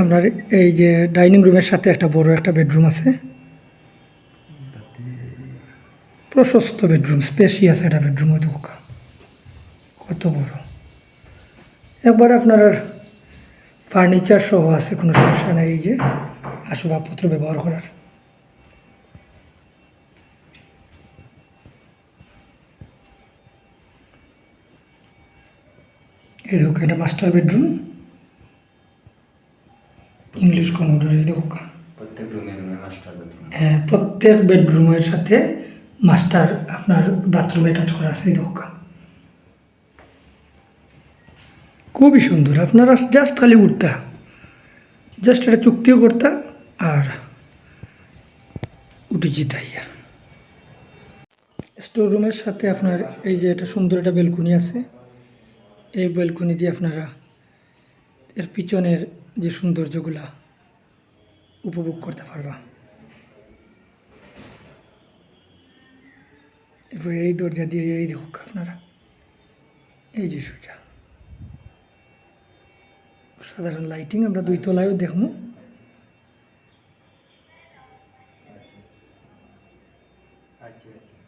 আপনার এই যে ডাইনিং রুমের সাথে একটা বড় একটা বেডরুম আছে। প্রশস্ত বেডরুম, স্পেশিয়াস একটা বেডরুম দোকা। কত বড়। একবার আপনার ফার্নিচার সহ আছে, কোনো সমস্যা নেই এই যে, আসবাবপত্র ব্যবহার করার। এই দেখো এটা মাস্টার বেডরুম ইংলিশ কমোডর এই দেখো প্রত্যেক রুমে রুমে মাস্টার বেডরুম হ্যাঁ প্রত্যেক বেডরুমের সাথে মাস্টার আপনার বাথরুম অ্যাটাচ করা আছে এই দেখো খুবই সুন্দর আপনারা জাস্ট খালি উঠতা। জাস্ট এটা চুক্তিও করতা আর উঠে জিতাইয়া স্টোর রুমের সাথে আপনার এই যে একটা সুন্দর একটা বেলকুনি আছে এই বেলকুনি দিয়ে আপনারা এর পিছনের যে সৌন্দর্যগুলা উপভোগ করতে পারবা। এরপরে এই দরজা দিয়ে এই দেখুক আপনারা। এই যে সুটা সাধারণ লাইটিং আমরা দুই তলায়ও দেখব। আচ্ছা আচ্ছা।